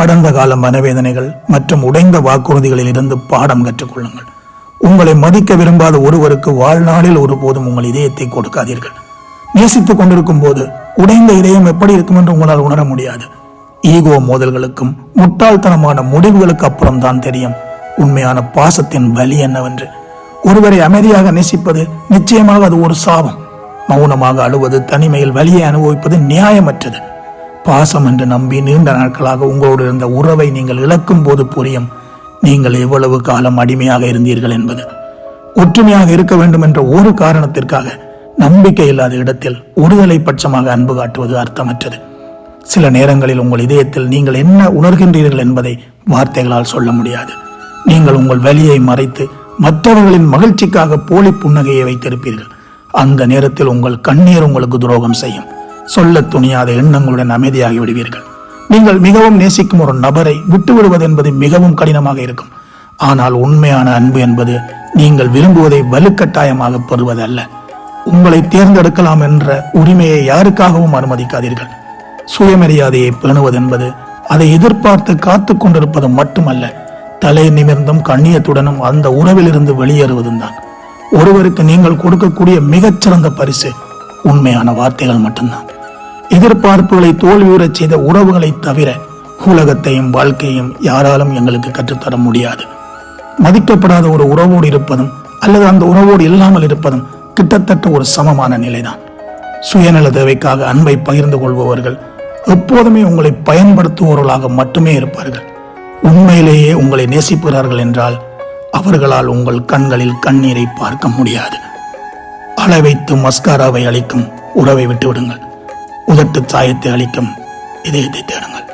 கடந்த கால மனவேதனைகள் மற்றும் உடைந்த வாக்குறுதிகளில் இருந்து பாடம் கற்றுக்கொள்ளுங்கள். உங்களை மதிக்க விரும்பாத ஒருவருக்கு வாழ்நாளில் ஒருபோதும் உங்கள் இதயத்தை கொடுக்காதீர்கள். நேசித்துக் கொண்டிருக்கும் போது உடைந்த இதயம் எப்படி இருக்கும் என்று உங்களால் உணர முடியாது. ஈகோ மோதல்களுக்கும் முட்டாள்தனமான முடிவுகளுக்கு அப்புறம் தான் தெரியும் உண்மையான பாசத்தின் வலி என்னவென்று. ஒருவரை அமைதியாக நேசிப்பது நிச்சயமாக அது ஒரு சாபம். மௌனமாக அழுவது தனிமையில் வலியை அனுபவிப்பது நியாயமற்றது. பாசம் என்று நம்பி நீண்ட நாட்களாக உங்களோடு இருந்த உறவை நீங்கள் இழக்கும் போது புரியும். நீங்கள் எவ்வளவு காலம் அடிமையாக இருந்தீர்கள் என்பது. ஒற்றுமையாக இருக்க வேண்டும் என்ற ஒரு காரணத்திற்காக நம்பிக்கை இல்லாத இடத்தில் ஒருதலை பட்சமாக அன்பு காட்டுவது அர்த்தமற்றது. சில நேரங்களில் உங்கள் இதயத்தில் நீங்கள் என்ன உணர்கின்றீர்கள் என்பதை வார்த்தைகளால் சொல்ல முடியாது. நீங்கள் உங்கள் வலியை மறைத்து மற்றவர்களின் மகிழ்ச்சிக்காக போலி புன்னகையை வைத்திருப்பீர்கள். அந்த நேரத்தில் உங்கள் கண்ணீர் உங்களுக்கு துரோகம் செய்யும். சொல்ல துணியாத எண்ணங்களுடன் அமைதியாகி விடுவீர்கள். நீங்கள் மிகவும் நேசிக்கும் ஒரு நபரை விட்டுவிடுவது என்பது மிகவும் கடினமாக இருக்கும். ஆனால் உண்மையான அன்பு என்பது நீங்கள் விரும்புவதை வலுக்கட்டாயமாக பெறுவதல்ல உங்களை தேர்ந்தெடுக்கலாம் என்ற உரிமையை யாருக்காகவும் அனுமதிக்காதீர்கள். சுயமரியாதையை பேணுவதென்பது அதை எதிர்பார்த்து காத்து கொண்டிருப்பது மட்டுமல்ல தலை நிமிர்ந்தும் கண்ணியத்துடனும் அந்த உறவிலிருந்து வெளியேறுவதும் தான். ஒருவருக்கு நீங்கள் கொடுக்கக்கூடிய மிகச்சிறந்த பரிசு உண்மையான வார்த்தைகள் மட்டும்தான். எதிர்பார்ப்புகளை தோல்வியுறச் செய்த உறவுகளை தவிர உலகத்தையும் வாழ்க்கையும் யாராலும் எங்களுக்கு கற்றுத்தர முடியாது. மதிக்கப்படாத ஒரு உறவோடு இருப்பதும் அல்லது அந்த உறவோடு இல்லாமல் இருப்பதும் கிட்டத்தட்ட ஒரு சமமான நிலைதான். சுயநல தேவைக்காக அன்பை பகிர்ந்து கொள்பவர்கள் எப்போதுமே உங்களை பயன்படுத்துபவர்களாக மட்டுமே இருப்பார்கள். உண்மையிலேயே உங்களை நேசிக்கிறார்கள் என்றால் அவர்களால் உங்கள் கண்களில் கண்ணீரை பார்க்க முடியாது. அளவைத்து மஸ்காராவை அளிக்கும் உறவை விட்டுவிடுங்கள். உதட்டு சாயத்தை அளிக்கும் இதயத்தை தேடுங்கள்